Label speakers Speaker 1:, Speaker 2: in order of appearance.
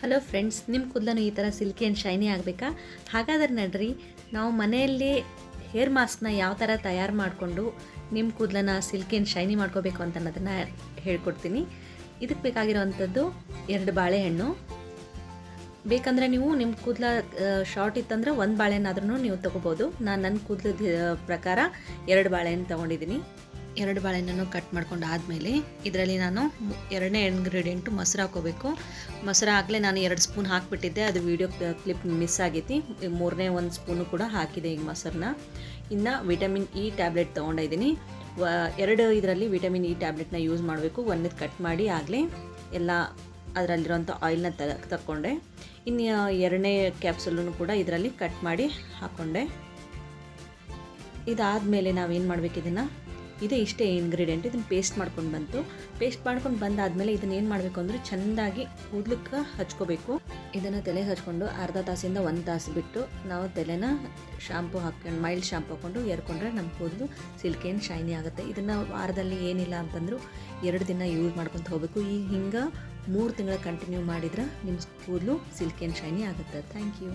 Speaker 1: Hello friends ನಿಮ್ಮ ಕೂದಲನ್ನು ಈ ಥರ ಸಿಲ್ಕಿ ಆ್ಯಂಡ್ ಶೈನಿ ಆಗಬೇಕಾ? ಹಾಗಾದ್ರೆ ನಡ್ರಿ, ನಾವು ಮನೆಯಲ್ಲಿ ಹೇರ್ ಮಾಸ್ಕ್ನ ಯಾವ ಥರ ತಯಾರು ಮಾಡಿಕೊಂಡು ನಿಮ್ಮ ಕೂದಲನ್ನ ಸಿಲ್ಕಿ ಆ್ಯಂಡ್ ಶೈನಿ ಮಾಡ್ಕೋಬೇಕು ಅಂತ ಅನ್ನೋದನ್ನು ಹೇಳ್ಕೊಡ್ತೀನಿ. ಇದಕ್ಕೆ ಬೇಕಾಗಿರುವಂಥದ್ದು ಎರಡು ಬಾಳೆಹಣ್ಣು. ಬೇಕಂದರೆ ನೀವು ನಿಮ್ಮ ಕೂದಲ ಶಾರ್ಟ್ ಇತ್ತಂದರೆ ಒಂದು ಬಾಳೆಹಣ್ಣಾದ್ರೂ ನೀವು ತೊಗೋಬೋದು. ನಾನು ನನ್ನ ಕೂದಲದ ಪ್ರಕಾರ ಎರಡು ಬಾಳೆಹಣ್ಣು ತೊಗೊಂಡಿದ್ದೀನಿ. ಎರಡು ಬಾಳೆಹಣ್ಣನ್ನು ಕಟ್ ಮಾಡ್ಕೊಂಡು ಆದಮೇಲೆ ಇದರಲ್ಲಿ ನಾನು ಎರಡನೇ ಇಂಗ್ರೀಡಿಯೆಂಟು ಮೊಸರು ಹಾಕೋಬೇಕು. ಮೊಸರು ಆಗಲೇ ನಾನು ಎರಡು ಸ್ಪೂನ್ ಹಾಕಿಬಿಟ್ಟಿದ್ದೆ. ಅದು ವೀಡಿಯೋ ಕ್ಲಿಪ್ ಮಿಸ್ ಆಗೈತಿ. ಮೂರನೇ ಒಂದು ಸ್ಪೂನು ಕೂಡ ಹಾಕಿದೆ ಈಗ ಮೊಸರನ್ನ. ಇನ್ನು ವಿಟಮಿನ್ ಇ ಟ್ಯಾಬ್ಲೆಟ್ ತೊಗೊಂಡಿದ್ದೀನಿ ಎರಡು ಇದರಲ್ಲಿ ವಿಟಮಿನ್ ಇ ಟ್ಯಾಬ್ಲೆಟ್ನ ಯೂಸ್ ಮಾಡಬೇಕು. ಒಂದಕ್ಕೆ ಕಟ್ ಮಾಡಿ ಆಗಲೇ ಎಲ್ಲ ಅದರಲ್ಲಿರೋಂಥ ಆಯಿಲ್ನ ತ, ತಕ್ಕೊಂಡೆ. ಇನ್ನು ಎರಡನೇ ಕ್ಯಾಪ್ಸುಲನ್ನು ಕೂಡ ಇದರಲ್ಲಿ ಕಟ್ ಮಾಡಿ ಹಾಕ್ಕೊಂಡೆ ಇದಾದಮೇಲೆ ನಾವೇನು ಮಾಡಬೇಕು ಇದನ್ನು ಇದೇ ಇಷ್ಟೇ ಇಂಗ್ರೀಡಿಯೆಂಟ್ ಇದನ್ನು ಪೇಸ್ಟ್ ಮಾಡ್ಕೊಂಡು ಬಂತು. ಪೇಸ್ಟ್ ಮಾಡ್ಕೊಂಡು ಬಂದಾದಮೇಲೆ ಇದನ್ನು ಏನು ಮಾಡಬೇಕು ಅಂದರೆ ಚೆಂದಾಗಿ ಕೂದಲಕ್ಕೆ ಹಚ್ಕೋಬೇಕು. ಇದನ್ನು ತಲೆಗೆ ಹಚ್ಕೊಂಡು ಅರ್ಧ ತಾಸಿಂದ ಒಂದು ತಾಸು ಬಿಟ್ಟು ನಾವು ತಲೆನ ಶಾಂಪು ಹಾಕ್ಕೊಂಡು ಮೈಲ್ಡ್ ಶಾಂಪು ಹಾಕ್ಕೊಂಡು ಎರ್ಕೊಂಡ್ರೆ ನಮ್ಮ ಕೂದಲು ಸಿಲ್ಕ್ ಶೈನಿ ಆಗುತ್ತೆ. ಇದನ್ನು ವಾರದಲ್ಲಿ ಏನಿಲ್ಲ ಅಂತಂದರೂ ಎರಡು ದಿನ ಯೂಸ್ ಮಾಡ್ಕೊತ ಹೋಗಬೇಕು. ಈ ಹಿಂಗೆ ಮೂರು ತಿಂಗಳ ಕಂಟಿನ್ಯೂ ಮಾಡಿದ್ರೆ ನಿಮ್ಮ ಕೂದಲು ಸಿಲ್ಕ್ ಶೈನಿ ಆಗುತ್ತೆ. Thank you